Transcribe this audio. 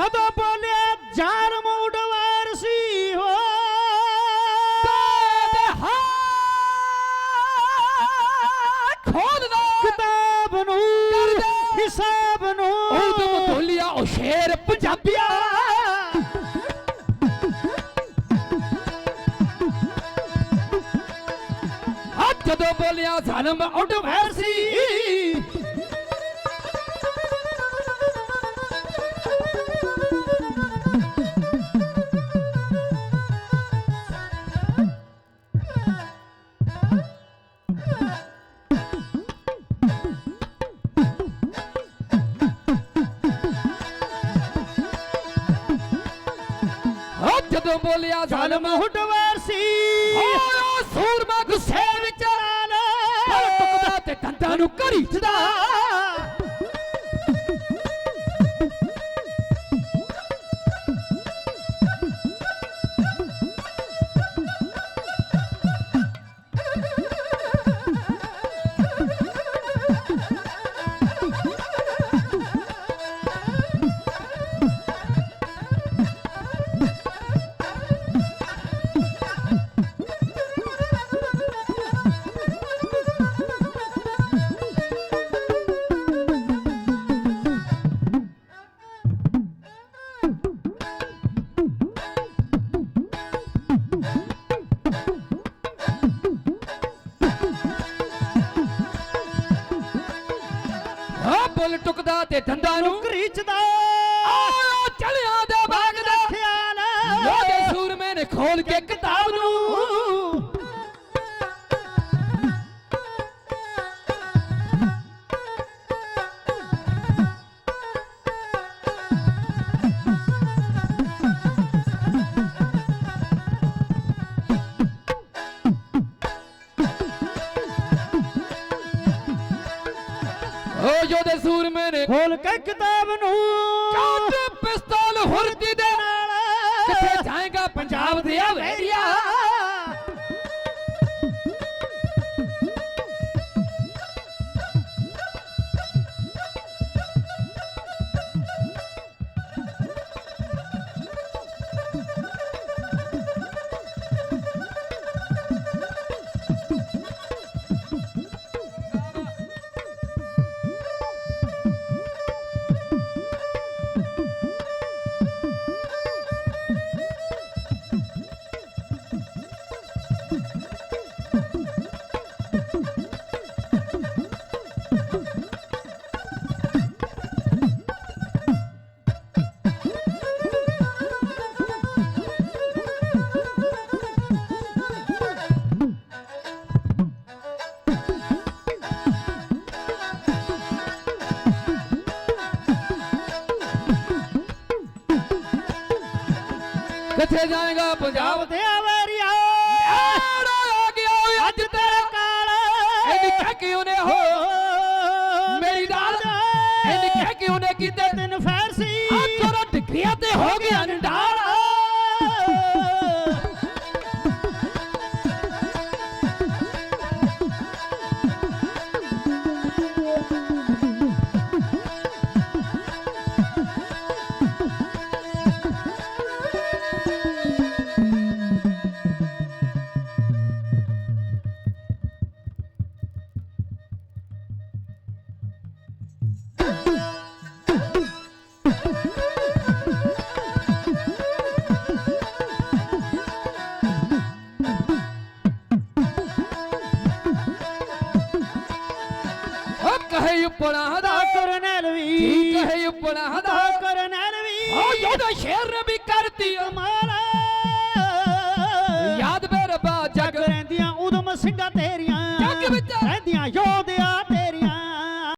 સદો બોલ્યા જાર મૂડવાર સિંહ ਕਿਤਾਬ ਨੂੰ ਹਿਸਾਬ ਨੂੰ। ਉਹ ਤੋਂ ਢੋਲੀਆ ਪੰਜਾਬੀਆ ਜਦੋਂ ਬੋਲਿਆ ਜ਼ਲਮ ਉਡਵੈਰ ਸੀ ਜਦੋਂ ਬੋਲਿਆ ਜ਼ਾਲਮ ਹੁਟਵਾਰ ਸੀ। ਓਏ ਸੂਰਮਾ ਗੁੱਸੇ ਵਿੱਚ ਆਲ ਟੁਕਦਾ ਤੇ ਦੰਦਾਂ ਨੂੰ ਘੜੀਚਦਾ ਬੁੱਲ ਟੁਕਦਾ ਤੇ ਦੰਦਾਂ ਨੂੰ ਕਰੀਚਦਾ ਆਇਆ ਚਲਿਆ ਦੇ ਬਾਗ ਦਾ। ਖਿਆਲ। ਉਹਦੇ ਸੂਰਮੇ ਨੇ ਖੋਲ ਕੇ ਓ ਜੋਦੇ ਸੂਰਮੇ ਨੇ ਖੋਲ ਕੇ ਕਿਤਾਬ ਨੂੰ। ਕੱਟ ਪਿਸਤੌਲ ਹੁਰਦੀ ਦੇ ਨਾਲ। ਕਿੱਥੇ ਜਾਏਗਾ ਕਿੱਥੇ ਜਾਏਗਾ ਪੰਜਾਬ? ਪੰਜਾਬ ਦੇ ਆਵਰੀਆ। ਆੜਾ ਆ ਗਿਆ ਓਏ। ਅੱਜ ਤੇਰਾ ਕਾਲ ਇਹਨੇ ਕਹਿ ਕੇ ਉਹਨੇ ਹੋ ਮੇਰੀ ਨਾਲ ਇਹਨੇ ਕਹਿ ਕੇ ਉਹਨੇ ਕੀਤੇ। ਦਿਨ ਫੈਰ ਸੀ। ਆ ਕਰੋ ਟਿਕਰੀਆਂ ਤੇ ਹੋ ਗਿਆ ਨੰਡਾਲ ਕਹੇ ਉਪਣਾ ਦਾ ਕਰਨੈਲ ਵੀ। ਕਹੇ ਉਪਣਾ ਦਾ ਕਰਨੈਲ ਵੀ। ਓ ਯੋਦਾ ਸ਼ੇਰ ਵੀ ਕਰਤੀ ਕਮਾਲ ਯਾਦ ਬੇ ਰੱਬਾ ਜਗ ਰਹਿੰਦੀਆਂ ਉਦਮ ਸਿੰਘਾਂ ਤੇਰੀਆਂ। ਜੱਗ ਵਿੱਚ। ਰਹਿੰਦੀਆਂ ਯੋਧ